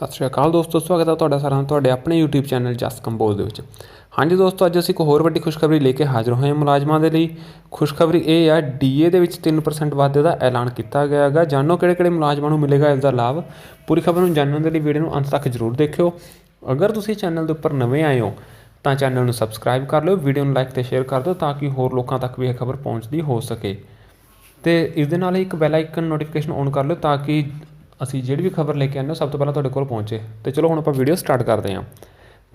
ਸਤਿ ਸ਼੍ਰੀ ਅਕਾਲ ਦੋਸਤੋ, ਸਵਾਗਤ ਹੈ ਤੁਹਾਡਾ ਸਾਰਿਆਂ ਦਾ ਤੁਹਾਡੇ ਆਪਣੇ YouTube ਚੈਨਲ ਜਸ ਕੰਬੋਜ ਦੇ ਵਿੱਚ। ਹਾਂਜੀ ਦੋਸਤੋ, ਅੱਜ ਅਸੀਂ ਇੱਕ ਹੋਰ ਵੱਡੀ ਖੁਸ਼ਖਬਰੀ ਲੈ ਕੇ ਹਾਜ਼ਰ ਹੋਏ ਹਾਂ ਮੁਲਾਜ਼ਮਾਂ ਦੇ ਲਈ। ਖੁਸ਼ਖਬਰੀ ਇਹ ਹੈ ਡੀਏ ਦੇ ਵਿੱਚ 3% ਵਾਧੇ ਦਾ ਐਲਾਨ ਕੀਤਾ ਗਿਆ ਹੈਗਾ। ਜਾਣੋ ਕਿਹੜੇ ਕਿਹੜੇ ਮੁਲਾਜ਼ਮਾਂ ਨੂੰ ਮਿਲੇਗਾ ਇਸ ਦਾ ਲਾਭ? ਪੂਰੀ ਖਬਰ ਨੂੰ ਜਾਣਨ ਦੇ ਲਈ ਵੀਡੀਓ ਨੂੰ ਅੰਤ ਤੱਕ ਜ਼ਰੂਰ ਦੇਖਿਓ। ਅਗਰ ਤੁਸੀਂ ਚੈਨਲ ਦੇ ਉੱਪਰ ਨਵੇਂ ਆਏ ਹੋ, ਤਾਂ ਚੈਨਲ ਨੂੰ ਸਬਸਕ੍ਰਾਈਬ ਕਰ ਲਿਓ, ਵੀਡੀਓ ਨੂੰ ਲਾਈਕ ਤੇ ਸ਼ੇਅਰ ਕਰ ਦਿਓ, ਤਾਂ ਕਿ ਹੋਰ ਲੋਕਾਂ ਤੱਕ ਵੀ ਇਹ ਖਬਰ ਪਹੁੰਚਦੀ ਹੋ ਸਕੇ। ਤੇ ਇਸ ਦੇ ਨਾਲ ਹੀ ਇੱਕ ਬੈਲ ਆਈਕਨ ਨੋਟੀਫਿਕੇਸ਼ਨ ਔਨ ਕਰ ਲਿਓ, ਤਾਂ ਕਿ ਅਸੀਂ ਜਿਹੜੀ ਵੀ ਖਬਰ ਲੈ ਕੇ ਆਉਂਦੇ ਹਾਂ ਸਭ ਤੋਂ ਪਹਿਲਾਂ ਤੁਹਾਡੇ ਕੋਲ ਪਹੁੰਚੇ। ਤੇ ਚਲੋ ਹੁਣ ਆਪਾਂ ਵੀਡੀਓ ਸਟਾਰਟ ਕਰਦੇ ਹਾਂ।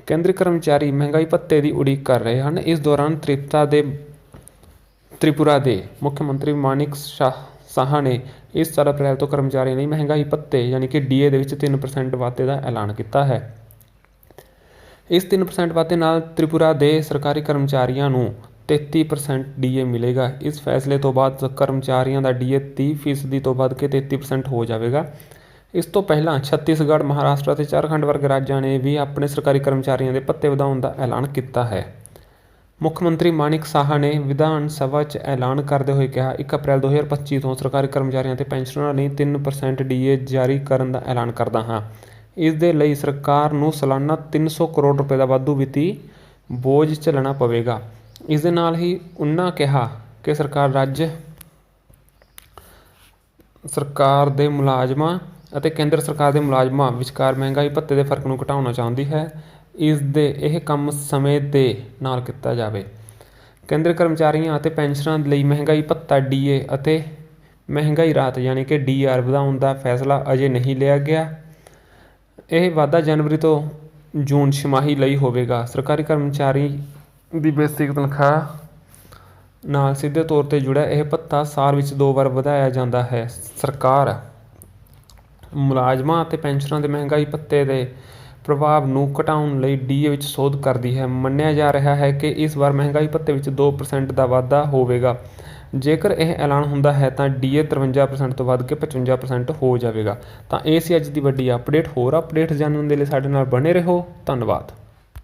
ਕੇਂਦਰੀ ਕਰਮਚਾਰੀ ਮਹਿੰਗਾਈ ਭੱਤੇ ਦੀ ਉਡੀਕ ਕਰ ਰਹੇ ਹਨ। ਇਸ ਦੌਰਾਨ ਤ੍ਰਿਪਤਾ ਦੇ ਤ੍ਰਿਪੁਰਾ ਦੇ ਮੁੱਖ ਮੰਤਰੀ ਮਾਨਿਕ ਸ਼ਾਹ ਸਾਹਾ ਨੇ ਇਸ ਸਾਲ ਅਪ੍ਰੈਲ ਤੋਂ ਕਰਮਚਾਰੀਆਂ ਲਈ ਮਹਿੰਗਾਈ ਭੱਤੇ ਯਾਨੀ ਕਿ ਡੀਏ ਦੇ ਵਿੱਚ 3% ਵਾਧੇ ਦਾ ਐਲਾਨ ਕੀਤਾ ਹੈ। ਇਸ 3% ਵਾਧੇ ਨਾਲ ਤ੍ਰਿਪੁਰਾ ਦੇ ਸਰਕਾਰੀ ਕਰਮਚਾਰੀਆਂ ਨੂੰ 33% ਡੀਏ ਮਿਲੇਗਾ। ਇਸ ਫੈਸਲੇ ਤੋਂ ਬਾਅਦ ਕਰਮਚਾਰੀਆਂ ਦਾ ਡੀਏ 30% ਤੋਂ ਵੱਧ ਕੇ 33% ਹੋ ਜਾਵੇਗਾ। ਇਸ ਤੋਂ ਪਹਿਲਾਂ ਛੱਤੀਸਗੜ੍ਹ, ਮਹਾਰਾਸ਼ਟਰ ਅਤੇ ਝਾਰਖੰਡ ਵਰਗੇ ਰਾਜਾਂ ਨੇ ਵੀ ਆਪਣੇ ਸਰਕਾਰੀ ਕਰਮਚਾਰੀਆਂ ਦੇ ਭੱਤੇ ਵਧਾਉਣ ਦਾ ਐਲਾਨ ਕੀਤਾ ਹੈ। ਮੁੱਖ ਮੰਤਰੀ ਮਾਨਿਕ ਸਾਹਾ ਨੇ ਵਿਧਾਨ ਸਭਾ 'ਚ ਐਲਾਨ ਕਰਦੇ ਹੋਏ ਕਿਹਾ 1 ਅਪ੍ਰੈਲ 2025 ਤੋਂ ਸਰਕਾਰੀ ਕਰਮਚਾਰੀਆਂ ਤੇ ਪੈਨਸ਼ਨਰਾਂ ਲਈ 3% ਡੀਏ ਜਾਰੀ ਕਰਨ ਦਾ ਐਲਾਨ ਕਰਦਾ ਹਾਂ। ਇਸ ਦੇ ਲਈ ਸਰਕਾਰ ਨੂੰ ਸਾਲਾਨਾ 300 ਕਰੋੜ ਰੁਪਏ ਦਾ ਵਾਧੂ ਵਿੱਤੀ ਬੋਝ ਝੱਲਣਾ ਪਵੇਗਾ। ਇਸ ਦੇ ਨਾਲ ਹੀ ਉਹਨਾਂ ਕਿਹਾ ਕਿ ਸਰਕਾਰ ਰਾਜ, ਸਰਕਾਰ ਦੇ ਮੁਲਾਜ਼ਮਾਂ ਅਤੇ ਕੇਂਦਰ ਸਰਕਾਰ ਦੇ ਮੁਲਾਜ਼ਮਾਂ ਵਿਚਕਾਰ ਮਹਿੰਗਾਈ ਭੱਤੇ ਦੇ ਫ਼ਰਕ ਨੂੰ ਘਟਾਉਣਾ ਚਾਹੁੰਦੀ ਹੈ, ਇਸ ਦੇ ਇਹ ਕੰਮ ਸਮੇਂ ਦੇ ਨਾਲ ਕੀਤਾ ਜਾਵੇ। ਕੇਂਦਰ ਕਰਮਚਾਰੀਆਂ ਅਤੇ ਪੈਨਸ਼ਨਰਾਂ ਲਈ ਮਹਿੰਗਾਈ ਭੱਤਾ ਡੀਏ ਅਤੇ ਮਹਿੰਗਾਈ ਰਾਹਤ ਯਾਨੀ ਕਿ ਡੀਆਰ ਵਧਾਉਣ ਦਾ ਫੈਸਲਾ ਅਜੇ ਨਹੀਂ ਲਿਆ ਗਿਆ। ਇਹ ਵਾਧਾ ਜਨਵਰੀ ਤੋਂ ਜੂਨ ਛਮਾਹੀ ਲਈ ਹੋਵੇਗਾ। ਸਰਕਾਰੀ ਕਰਮਚਾਰੀ ਦੀ ਬੇਸਿਕ ਤਨਖਾਹ ਨਾਲ ਸਿੱਧੇ ਤੌਰ ਤੇ ਜੁੜਿਆ ਇਹ ਭੱਤਾ ਸਾਲ ਵਿੱਚ ਦੋ ਵਾਰ ਵਧਾਇਆ ਜਾਂਦਾ ਹੈ। ਸਰਕਾਰ ਮੁਲਾਜ਼ਮਾਂ ਅਤੇ ਪੈਨਸ਼ਨਰਾਂ ਦੇ ਮਹਿੰਗਾਈ ਭੱਤੇ ਦੇ ਪ੍ਰਭਾਵ ਨੂੰ ਘਟਾਉਣ ਲਈ ਡੀਏ ਵਿੱਚ ਸੋਧ ਕਰਦੀ ਹੈ। ਮੰਨਿਆ ਜਾ ਰਿਹਾ ਹੈ ਕਿ ਇਸ ਵਾਰ ਮਹਿੰਗਾਈ ਭੱਤੇ ਵਿੱਚ 2% ਦਾ ਵਾਧਾ ਹੋਵੇਗਾ। ਜੇਕਰ ਇਹ ਐਲਾਨ ਹੁੰਦਾ ਹੈ ਤਾਂ ਡੀਏ 53% ਤੋਂ ਵੱਧ ਕੇ 55% ਹੋ ਜਾਵੇਗਾ। ਤਾਂ ਇਹ ਸੀ ਅੱਜ ਦੀ ਵੱਡੀ ਅਪਡੇਟ ਹੋਰ ਅਪਡੇਟ ਜਾਣਨ ਦੇ ਲਈ ਸਾਡੇ ਨਾਲ ਬਣੇ ਰਹੋ। ਧੰਨਵਾਦ।